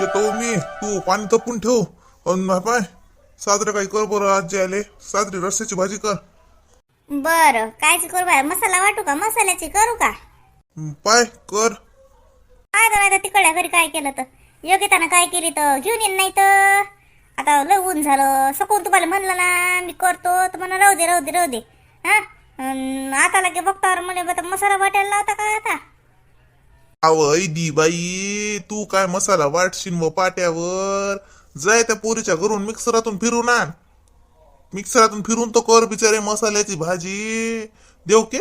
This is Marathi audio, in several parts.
येतो मी. तू पाणी तपून ठेव. अन पाय. साजरं काही कर बरं आज जे आले. साजरी रस्त्याची भाजी कर. बरं. कायची करू बाय मसाला वाटू का? मसाल्याची करू का? पाय कर. काय तर तिकडल्या घरी काय केलं तर. योगितानं काय केली तर? घेऊन येईन नाही तर. आता लय ऊन झालं. सकून तुम्हाला म्हणलं ना मी करतो. तर म्हणा राहू दे राहू दे राहू दे. हा? अन आता लगे बघतावर म्हणे बा, तर मसाला वाटायला लावता काय आता? अव ऐदी बाई तू काय मसाला वाटशील व पाट्यावर? जाय त्या पोरीच्या घरून मिक्सरातून फिरून आण. मिक्सरातून फिरून तो कर बिचारे मसाल्याची भाजी. देव के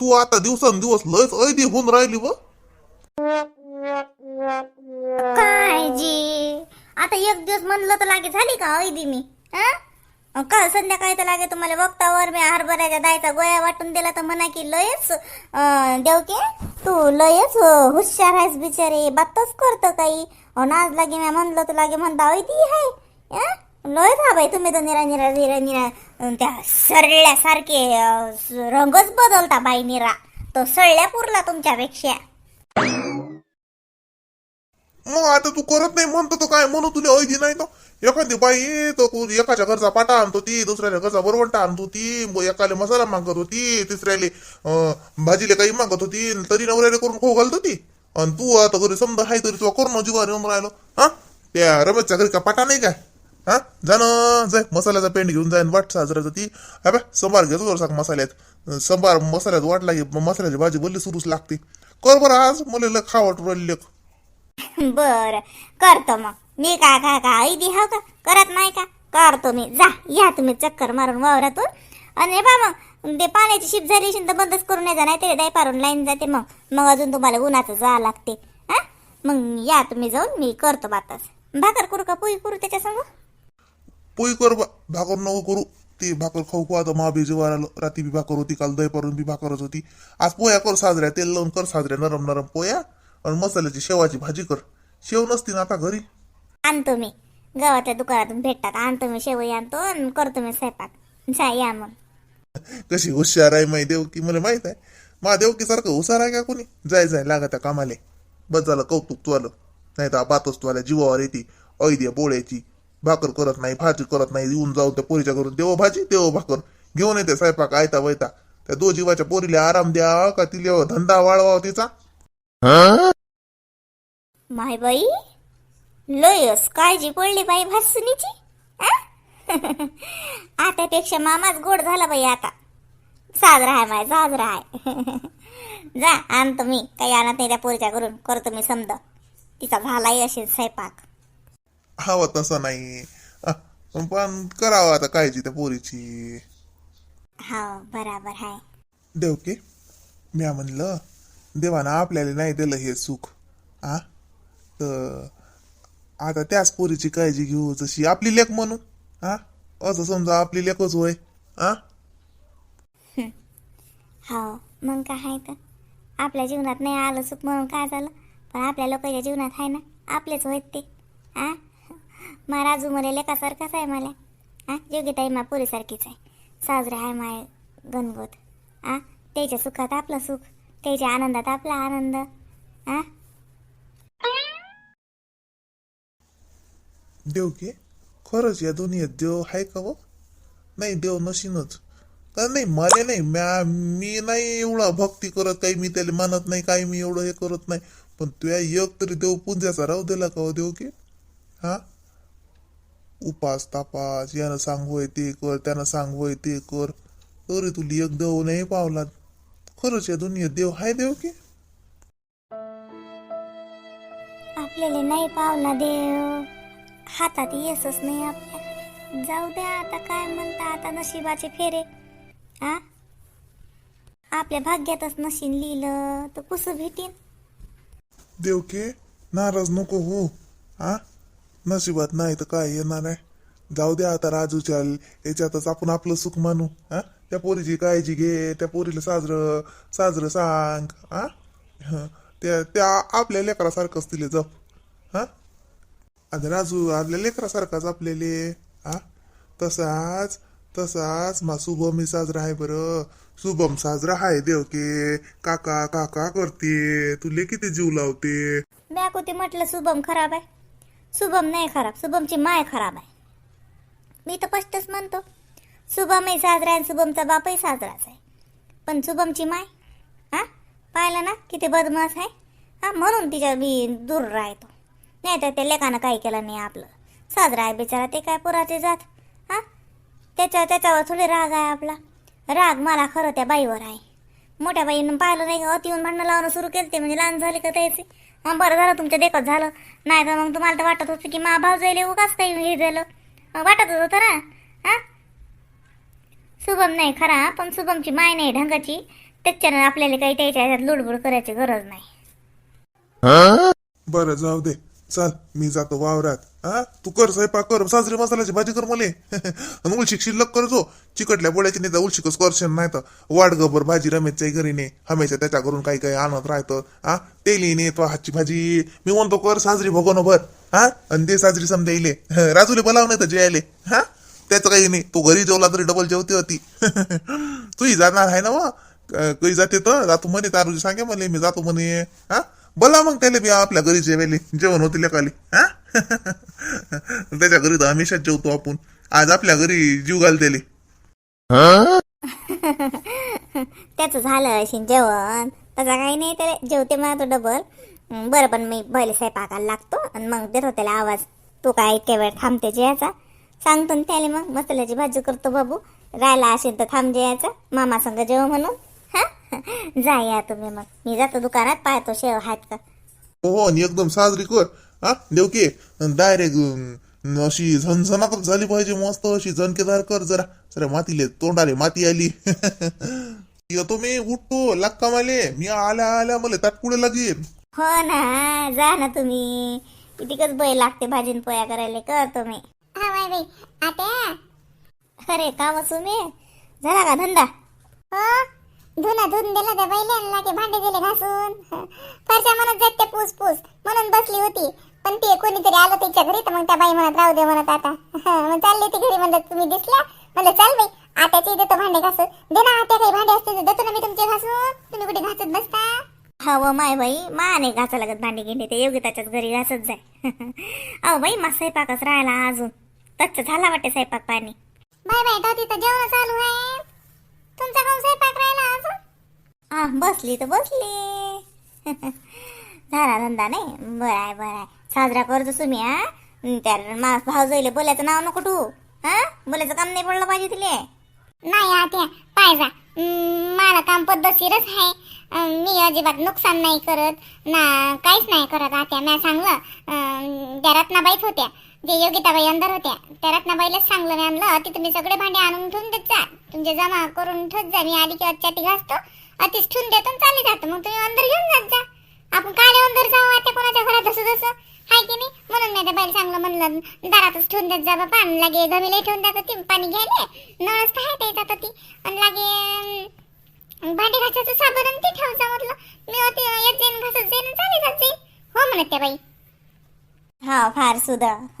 तू आता दिवसांदिवस लयच ऐदी होऊन राहिली व. काय जी आता एक दिवस म्हणलं तर लागे झाली का ऐदी मी? हा? काल संध्याकाळी तर लागे तुम्हाला वक्तावर मी हरभऱ्याच्या दायचा गोळ्या वाटून दिला तर म्हणा की लयच देवके तू लयच हुशार आहेस बिचारे. बातच करतो काही. अन आज लागे मी म्हणलं तर लागे म्हणता ती आहे हा? लय हा बाई तुम्ही तर निरा निरा निरा निरा. त्या सरळ्यासारखे रंगच बदलता बाई निरा. तो सळल्या पुरला तुमच्यापेक्षा. मग आता तू करत नाही म्हणतो तो काय म्हणू तुला ऐदी नाही तो. एखादी बाई तो तू एकाच्या घरचा पाटा आणतो ती दुसऱ्याच्या घरचा बरवंटा आणतो ती एकाले मसाला मागत होती तिसऱ्याले अं, भाजीले काही मागत होती तरी नवऱ्याला करून खाऊ घालत होती. आणि तू आता घरी समजा हाय तरी तुला करून जीवार येऊन राहिलो. हा? त्या रमेशच्या घरी का पाटा नाही काय? हा? जाणं जाय मसाल्याचा पेंट घेऊन जाईन वाट साजराचं ती. अबे बा संभार घेतो सांग मसाल्यात. संभार मसाल्यात वाट लागे मसाल्याची भाजी बोलली सुरूच लागते. कर बरं आज मला खावट वाटू राहिली लेख बर करतो मग. मी का का का ऐदी हा का? करत नाही का? करतो मी. जा या तुम्ही चक्कर मारून वावरातून. आणि बा मग ते पाण्याची शिप झाली असेल तर बंदच करून नाही नाही तरी दाय पारून लाईन जाते मग. मग अजून तुम्हाला उन्हाचं जावं लागते. हा? मग या तुम्ही जाऊन मी करतो बातच भाकर करू का? पोळी करू त्याच्या संग? पोई कर बा. भाकर नको करू. ती भाकर खाऊ खाऊ आता महाबी बी आलो. रात्री बी भाकर होती काल दही पारून बी भाकरच होती. आज पोया कर साजऱ्या तेल लावून कर साजऱ्या नरम नरम पोया आणि मसाल्याची शेवाची भाजी कर. शेव नसती ना आता घरी. आणतो मी. गावातल्या दुकानातून भेटतात. आणतो मी शेवई आणतो आणि करतो मी स्वयंपाक. जा या मग. कशी हुशार आहे माही देवकी मला माहीत आहे. मा देवकी सारखं हुशार आहे का कोणी? जाय जाय लागा त्या कामाले. बस झालं कौतुक तू आलं. नाही तर बातच तू आल्या जीवावर येते. ऐद्या बोळ्याची. भाकर करत नाही भाजी करत नाही. येऊन जाऊन त्या पोरीच्या घरून. देव भाजी देव भाकर. घेऊन येते स्वयंपाक आयता वैता त्या दो जीवाच्या पोरीला आराम द्या का तिला धंदा वाढवा तिचा? माय बाई लयस काळजी पडली बाई भासुनीची आतापेक्षा मामाच गोड झाला बाई आता. साजरा आहे माय साजरा आहे जा आणतो मी काही आणत नाही त्या पोरीच्या घरून करतो मी समद तिचा झालाही असेल स्वयंपाक. हवं तसं नाही. पण करावं आता काळजी त्या पोरीची. हो बराबर आहे देवके म्या म्हणलं देवानं आपल्याला नाही दिलं हे सुख. आ? तर आता त्याच पोरीची काळजी घेऊ जशी आपली लेख म्हणून. हा असं समजा आपली लेखच होय. आ? हो मग काय आहे तर? आपल्या जीवनात नाही आलं सुख म्हणून काय झालं? पण आपल्या लोकांच्या जीवनात आहे ना आपलेच होत ते. आ? मा राजू मला लेकासारखाच आहे मला. आ? योग्यताई मा पोरीसारखीच आहे साजरा आहे माय गणगोत. आ? त्याच्या सुखात आपलं सुख. त्याच्या आनंदात आपला आनंद. देव देवके खरंच या दुनियेत देव आहे का हो? नाही देव नशीनच. कारण नाही मला नाही म्या मी नाही एवढा भक्ती करत काही मी त्याला मानत नाही काही मी एवढं हे करत नाही. पण तुया एक तरी देव पुंजाचा राहू दिला का हो देव की हा? उपास तापास यानं सांग होय ते कर त्यानं सांग होय ते कर. अरे तुला एक देव नाही पावला. खरंच या दुनियेत देव हाय देव की? आपल्याला नाही पावला देव. हातात येसच नाही आपल्या. जाऊ द्या आता काय म्हणता आता नशिबाचे फेरे. आ? आपल्या भाग्यातच नशीन लिहिलं तर कसं भेटीन. देव के नाराज नको हो हा नशिबात नाही तर काय येणार आहे? जाऊ द्या आता राजूच्या याच्यातच आपण आपलं सुख मानू. हा त्या पोरीची काळजी घे त्या पोरीला साजरं साजरं सांग हा? त्या त्या आपल्या लेकरासारखंच तिले जप हा? आता राजू आपल्या लेकरासारखाच आपल्याले हा? तसाच तसाच मा शुभम साजरा आहे बरं. शुभम साजरा आहे देव के काका काका करते. तुले किती जीव लावते? म्या कोती म्हटलं शुभम खराब आहे. शुभम नाही खराब शुभमची माय खराब आहे. मी तर स्पष्टच म्हणतो. शुभमही साजरा आहे आणि शुभमचा बापही साजराच आहे. पण शुभमची माय हा? पाहिलं ना किती बदमाश आहे? हा म्हणून तिच्या मी दूर राहतो. नाही तर त्या लेकानं काही केलं नाही आपलं. साजरा आहे बिचारा ते काय पुराचे जात? हा? त्याच्या त्याच्यावर थोडी राग आहे आपला. राग मला खरं त्या बाईवर आहे. मोठ्या बाईनं पाहिलं नाही अति येऊन भांडणं लावणं सुरू केलं ते म्हणजे लहान झाले का त्याचे? मग बरं झालं तुमच्या देखत झालं. नाही तर मग तुम्हाला तर वाटत होतं की मा भाऊ जाईल उगाच काही हे झालं. वाटत वाटतच होतं ना? हा? शुभम नाही खरा पण शुभमची माय नाही ढंगाची. त्याच्यानं आपल्याला काही त्याच्या ह्याच्यात लुडबुड करायची गरज नाही. बरं जाऊ दे. चल मी जातो वावरात. हा? तू कर स्वयंपाक कर. साजरी मसाल्याची भाजी कर मले. आणि उलशी शिल्लक करजो चिकटल्या बोळ्याची नाही तर उलशिकच करशन नाही तर. वाट गबर भाजी रमेशच्या घरी ने. हमेशा त्याच्याकडून काही काही आणत राहतं. हा? तेली ने तो हातची भाजी. मी म्हणतो कर साजरी भगवनो भर हा? आणि ते साजरी समजा इले राजूले बोलाव नाही तर जेवायले हा? त्याचं काही नाही. तू घरी जेवला तरी डबल जेवते होती. तूही जाणार आहे ना मग काही जाते तर? जातो म्हणे तारुजी सांगे म्हणे मी जातो म्हणे. हा? बोला मग त्याला बी आपल्या घरी जेवायले. जेवण होते लेकाले. हा? त्याच्या घरी तर हमेशाच जेवतो आपण. आज आपल्या घरी जीव घाल त्याले त्याचं झालं असेल जेवण. तसं काही नाही त्याला जेवते मला तो डबल बरं पण मी पहिले स्वयंपाकाला लागतो आणि मग देतो त्याला आवाज. तू काय इतक्या वेळ थांबते जेवायचा सांगतो ना त्याला मग मसाल्याची भाजी करतो बाबू. राहिला असेल तर थांब जेवायचा. मामा संग जेव म्हणून. हा? जा या तुम्ही मग. मी जातो दुकानात पाहतो शेव आहेत का. हो आणि एकदम साजरी कर. हा? देवके डायरेक्ट अशी झणझणाट झाली पाहिजे मस्त अशी झणकेदार कर जरा. जरा मातीले तोंडाले माती आली. येतो मी उठतो लक्का माले. मी आल्या आल्या मला ताटपुडे लागेल. हो ना जा ना तुम्ही. कितीकच बैल लागते भाजीन पोया करायला. करतो मी. हा बाई बाई आता अरे का मी झाला का धंदा? हो. धुना धुवून दिला त्या बैलांना की भांडे दिले घासून. फारच्या म्हणत जात ते पूस पूस म्हणून बसली होती. पण ते कोणीतरी आलं तिच्या घरी तर मग त्या बाई म्हणत राहू दे म्हणत आता. मग चालली ती घरी म्हणलं तुम्ही दिसल्या? म्हणलं चल बाई. आत्याची देतो भांडे घासून. दे ना आत्या काही भांडे असते देतो ना मी तुमचे घासून. तुम्ही कुठे घासत बसता? हो माय बाई माने घासा लागत भांडी गिंडी ते योगिताच्याच घरी घासत जाय. अहो बाई मा स्वयंपाकच राहिला अजून. तच्च झाला वाटते स्वयंपाक पाणी. बाय बाय तो तिथं जेवण चालू आहे. तुमचा कोण स्वयंपाक राहिला अजून? हा बसली तर बसली. झाला धंदा नाही? बरं आहे बरं आहे. साजरा करतो तुम्ही हा? त्या मा भाऊ जाईल बोलायचं नाव नको तू हा? बोलायचं काम नाही पडलं पाहिजे तिले. नाही आत्या पाहिजा मला काम पद्धतशीरच आहे. मी अजिबात नुकसान नाही करत. ना काहीच नाही करत आत्या. मी सांगलं त्या रत्नाबाईच होत्या जे योगिताबाई अंदर होत्या त्या रत्नाबाईलाच सांगलं. मी आणलं अति तुम्ही सगळे भांडे आणून ठेवून देत जा. तुमचे जमा करून ठेवत जा. मी आली की अच्चाटी घासतो. अतिच ठेवून देतो चालली जातो. मग तुम्ही अंदर घेऊन जात जा. आपण काय अंदर जाऊ? आता कोणाच्या घरात असं जसं? हाय की नाही? म्हणून मी त्या बाईला चांगलं म्हणलं दारातच ठेवून देत जा बाबा आणि लागे गमीला ठेवून देतात ती पाणी घ्यायला. नळच तर आहे त्याच्यात ती आणि लागे भांडी घासायचं साबण आणि ते ठेवायचं म्हटलं मी होते येत जाईन घासत जाईन आणि चालली जाते हो म्हणत त्या बाई. हा फार सुद्धा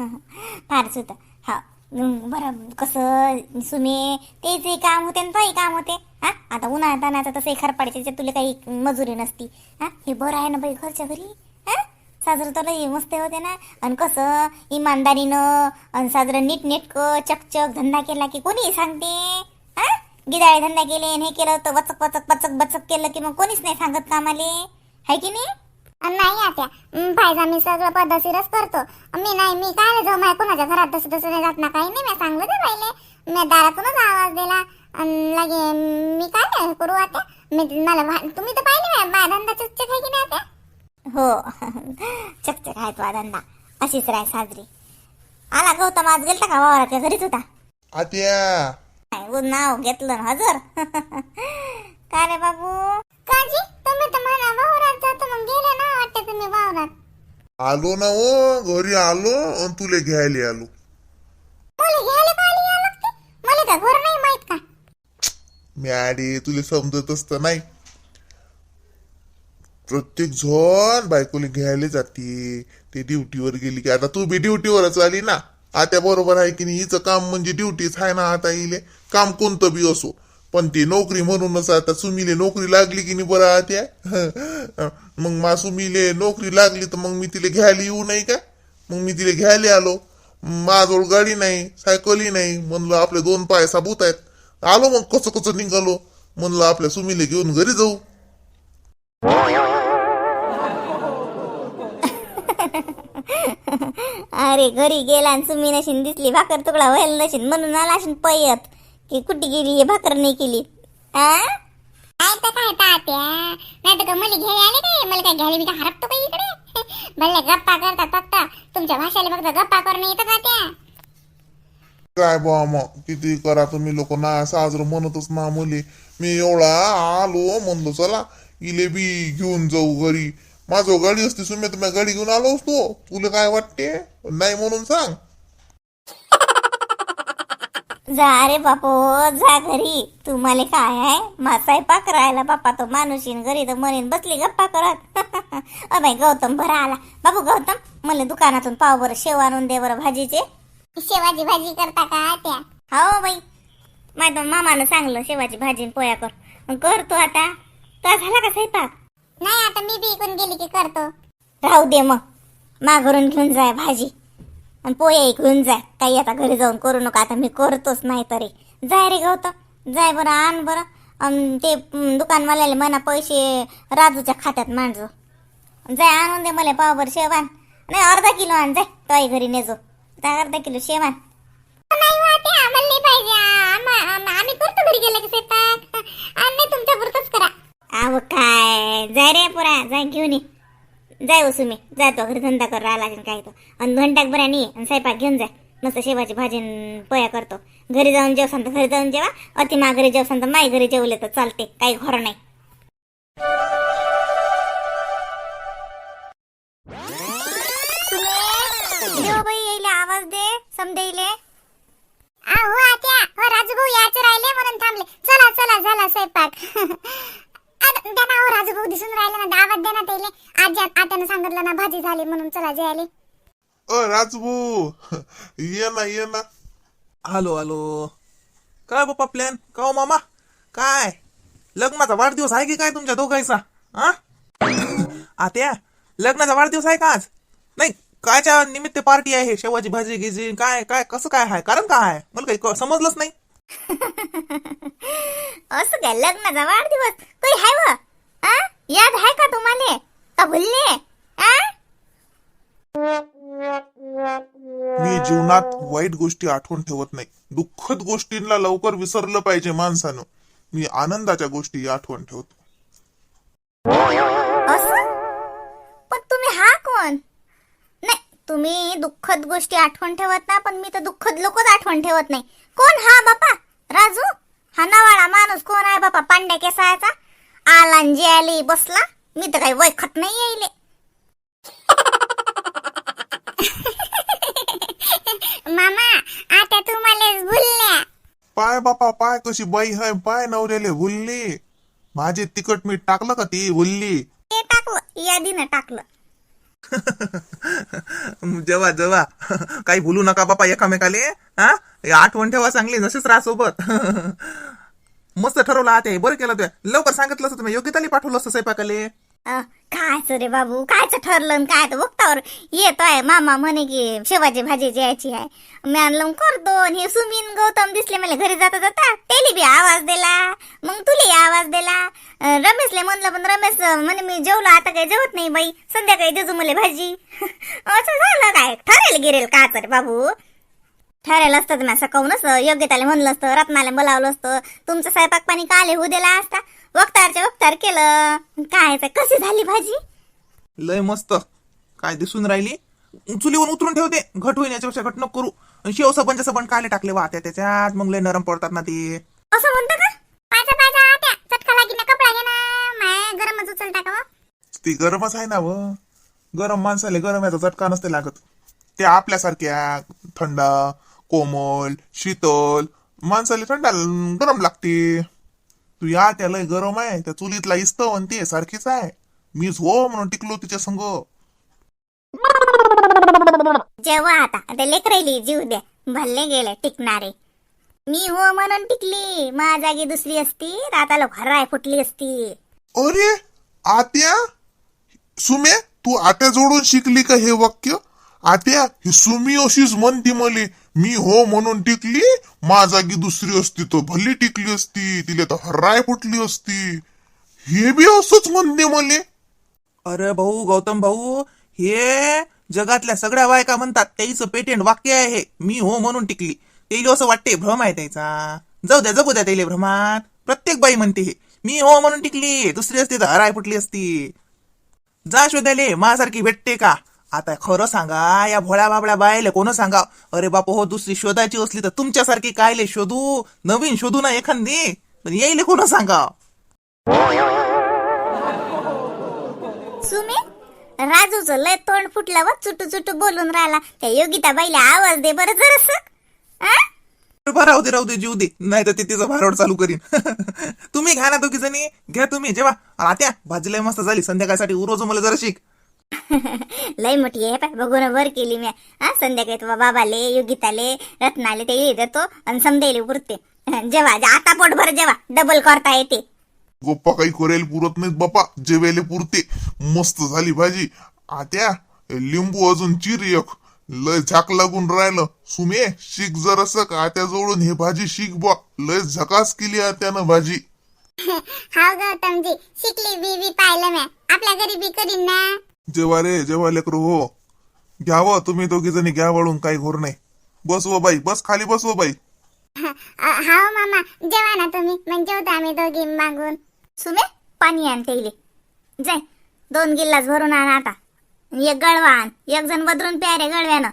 फार सुद्धा हा हो, बरं कसं सुमे तेच काम होते ना तोही काम होते. हा आता उन्हाळ्यात तानाचा तसं खर त्याच्यात तुला काही मजुरी नसती. हा हे बरं आहे ना बाई घरच्या घरी? हा साजरं तर लई मस्त होते ना. आणि कसं इमानदारीनं आणि साजरं नीटनेटकं चकचक धंदा केला की कोणी सांगते? गिदाळे धंदा केले आणि हे केलं तर वचक वचक पचक बचक केलं की मग कोणीच नाही सांगत कामाले हाय की नाही? नाही आत्या. पाहिजे मी सगळं पद्धतशीरच करतो. मी नाही मी काय जाऊ माझ्या कोणाच्या घरात तसं तसं नाही जात ना काही नाही मी सांगलं ते पहिले मी दारातूनच आवाज दिला. लगे मी काय नाही करू आता मी मला तुम्ही तर पाहिले माझा धंदा चकचक आहे की नाही आता हो. चकचक आहे तो धंदा. अशीच राय साजरी. आला गौतम आज गेलता का वावराच्या घरीच होता? आत्या. नाव घेतलं हजर. काय रे बाबू? काजी तुम्ही तर म्हणा वावरात जातो मग गेले ना वाटते तुम्ही वावरात. आलो ना हो घरी आलो आणि तुले घ्यायला आलो. मला घ्यायला का आली या लागते? मला का घर नाही माहीत का? मी आडी तुला समजत असत नाही. प्रत्येक जण बायकोला घ्यायला जाते. ते ड्युटीवर गेली की आता तू बी ड्युटीवरच आली ना. आता बरोबर आहे की नाही? हिचं काम म्हणजे ड्युटीच आहे ना आता इले. काम कोणतं बी असो. पण ती नोकरी म्हणूनच आता सुमीले नोकरी लागली की नाही बरं आत्या? मग मा सुमीले नोकरी लागली तर मग मी तिला घ्यायला येऊ नाही का? मग मी तिला घ्यायला आलो. माझ्याजवळ गाडी नाही सायकलही नाही. म्हणलं आपले दोन पाय साबूत आहेत. आलो मग कसं कसं निघालो. म्हणलं आपल्या सुमीले घेऊन घरी जाऊ. अरे घरी गेला आणि तुम्ही नशीन दिसली भाकर तुकडा व्हायला नशीन म्हणून आला असेल पयत. की कुठे गेली हे भाकर नाही केली? आ? काय तर काय तात्या नाही तर का मला घ्यायला आले काय? मला काय घ्यायला मी काय हरपतो का इकडे? भले गप्पा करतात फक्त तुमच्या भाषेला फक्त गप्पा करणं येतं का त्या? काय बुवा मग किती करा तुम्ही लोक? ना साजरं म्हणतच ना मुली. मी एवढा आलो म्हणलो चला इले बी घेऊन जाऊ घरी. माझं गाडी असती सुम्या तर मी गाडी घेऊन आलो असतो. तुला काय वाटते? नाही म्हणून सांग. जा रे बापो जा घरी. तुम्हाला काय आहे? मा स्वयंपाक राहिला बापा तो माणूस येईन घरी तर म्हणेन बसली गप्पा करत. अबाई गौतम बरं आला. बाबू गौतम मला दुकानातून पाव बरं शेव आणून दे बरं भाजीचे. शेवाची भाजी करता का त्या हो बाई. माझ्या मामानं सांगलं शेवाची भाजी आणि पोया कर. मग करतो आता. तर झाला का स्वयंपाक? नाही आता मी बी इकडून गेली की करतो. राहू दे मग. माघरून घेऊन जाय भाजी. आणि पोहे घेऊन जाय काही आता घरी जाऊन करू नका. आता मी करतोच नाही तरी. जाय रे गौतम जाय बरं आण बरं. ते दुकानवाल्याला म्हणा पैसे राजूच्या खात्यात मांडजो जाय आणून दे मला पावभर शेवान. नाही अर्धा किलो आण जाय तोय घरी नेजो. अर्धा किलो शेवान. नाही वा ते आम्हाला नाही पाहिजे आम्हा- आम्हा- आम्ही करतो घरी गेले की स्वयंपाक आणि नाही तुमच्या पुरतच करा अहो काय जाय रे पुरा जाय घेऊन ये जाय हो सुमी जाय तो घरी धंदा कर राहिला असेल काय तो. आणि घंटाक बऱ्या आणि स्वयंपाक घेऊन जाय मस्त शेवाची भाजी न पोया करतो. घरी जाऊन जेवसान तर घरी जाऊन जेवा अति माघरी जेवसान तर माय घरी जेवले तर चालते काही खरं नाही. बाई आवाज दे समजेले आहो आत्या हो राजूभाऊ यायचे राहिले म्हणून थांबले चला चला झाला स्वयंपाक आता त्यांना हो राजूभाऊ दिसून राहिले ना दावत द्या ना त्याले आजी आत्यानं झाली म्हणून चला जेवायले अ राजभू ये ना ये ना. Hello hello. काय बाप्पा प्लॅन का हो मामा? काय? लग्नाचा वाढदिवस आहे की काय तुमच्या दोघांचा? हा आत्या लग्नाचा वाढदिवस आहे का आज? नाही कायच्या निमित्त पार्टी आहे? शेवाची भाजी गिजी काय काय कसं काय आहे? कारण काय आहे? मला काही क- समजलंच नाही. असं काय लग्नाचा वाढदिवस. काही हाय व? आ? याद आहे का तुम्हाला? का भुलले? मी जीवनात वाईट गोष्टी आठवण ठेवत नाही. दुःखद गोष्टींना लवकर विसरलं पाहिजे माणसानं. मी आनंदाच्या गोष्टी आठवण ठेवतो. असं? पण तुम्ही हा कोण? नाही तुम्ही दुःखद गोष्टी आठवण ठेवत ना पण मी तर दुःखद लोकच आठवण ठेवत नाही. कोण हा बापा? राजू? हा नवाळा माणूस कोण आहे बापा? पांड्या केसायचा आला न जे आली बसला. मी तर काही वैखत नाही यायले. मामा आता तुम्हालाच भुलल्या पाय बापा पाय कशी बाई हाय पाय नवऱ्याले भुलली भाजीत तिखट मीठ टाकलं का ती भुलली ते टाकलं यादीनं टाकलं. जेव्हा जेव्हा काही भूलू नका बापा एकामेकाले हा? हे आठवण ठेवा चांगली जसेच राहा सोबत. मस्त ठरवलं आते बरं केलं ते लवकर सांगितलं असतं तुम्ही योग्यताली पाठवलं असतं स्वयंपाकाले. अ, कायचं रे बाबू? कायचं ठरलं काय तर बघतावर येतोय. मामा म्हणे की शेवाची भाजी जायची आहे. मी आणलं करतो. आणि हे सुमीन गौतम दिसले मला घरी जाता जाता त्याला बी आवाज दिला. मग तुले आवाज दिला. रमेशले म्हणलं पण रमेश म्हणे मी जेवलो आता काही जेवत नाही बाई. संध्याकाळी देजू मला भाजी. असं झालं काय? ठरेल गिरेल का रे बाबू. ठरेल असतं तर मी असं योग्य त्याला म्हणलं असतं रत्नाला बोलावलं असतं. तुमचं स्वयंपाक पाणी काले होऊ दिला असता. वक्तारच्या वक्तार केलं. काय कशी झाली भाजी? लय मस्त. काय दिसून राहिली? चुलीवर उतरून ठेवते. घट होईन याच्यापेक्षा घट नको करू. आणि शेव सबन सबन काले टाकले वाहत्या त्याच्यात मग लय नरम पडतात ना ते. असं म्हणतं का? पाचा पाचा आत्या चटका लागी ना कपडा घे ना माय गरमच? ती गरमच आहे ना व. गरम माणसाले गरम याचा झटका नसते लागत. ते आपल्यासारख्या थंड कोमल शीतल माणसाले थंड गरम लागते. तू या त्याला गरम आहे त्या चुलीतला इस्तव आणि ते सारखीच आहे. मीच हो म्हणून टिकलो तिच्या संग. जेव्हा आता ते लेकरायली जीव द्या. भल्ले गेले टिकणारे. मी हो म्हणून टिकली माझ्या जागी दुसरी असती लोक हराय फुटली असती. अरे आत्या? सुमे तू आत्या जोडून शिकली का हे वाक्य? आत्या ही सुमी अशीच म्हणती मले मी हो म्हणून टिकली माझागी दुसरी असती तर भली टिकली असती तिला तर हराय फुटली असती. हे बी असंच म्हणते मले. अरे भाऊ गौतम भाऊ हे जगातल्या सगळ्या बायका म्हणतात त्याचं पेटेंट वाक्य आहे. मी हो म्हणून टिकली. त्याला असं वाटते भ्रम आहे त्याचा. जाऊ द्या जगू द्या त्याला भ्रमात. प्रत्येक बाई म्हणते हे. मी हो म्हणून टिकली दुसरी असती तर हराय फुटली असती. जा शोधायले माझ्यासारखी भेटते का? आता खरं सांगा या भोळ्या बाबड्या बायले कोण सांगा? अरे बाप हो दुसरी शोधायची असली तर तुमच्यासारखी कायले शोधू? नवीन शोधू ना एखादी? पण येईल कोण सांगा? सुमे राजूचं लय तोंड फुटल्यावर चुटू चुटू बोलून राहिला. त्या योगिता बाईला आवाज दे बरं जरस. बरं राहू दे राहू दे जीव दे. नाही तर ते तिचं भारोड चालू करीन. तुम्ही घ्या ना दोघी जणी घ्या तुम्ही जेव्हा आत्या भाजी लय मस्त झाली. संध्याकाळसाठी उरोज मला जरा शिक. लय मोठी आहे पाय. बघून वर केली मी. हा संध्याकाळी बाबाले योगिताले रत्नाले ते देतो आणि समजायले पुरते. जेव्हा जे आता पोटभर जेव्हा डबल करता येते. गप्पा काही करेल पुरत नाहीत बापा जेवायला पुरते. मस्त झाली भाजी. आत्या लिंबू अजून चिर एक. लय झाक लागून राहिलं. सुमे शिक जरस का? आत्या जवळून हे भाजी शिक बा लय झकास केली आत्यानं भाजी. हा गौतमजी शिकली बी बी पाहिलं म्या आपल्या घरी बी करीन ना. जेव्हा रे जेव्हा लेकरू हो. घ्यावं तुम्ही दोघी जणी घ्या वळून काही घोर नाही. बसव हो बाई बस खाली बसव हो बाई. हा मामा जेवा ना तुम्ही म्हणजे जेवतो आम्ही दोघी मागून. सुमे पाणी आण त्याले जाय दोन गिल्लास भरून आण आता. एक गळवा आण एक जण बदरून प्यारे गळव्यानं.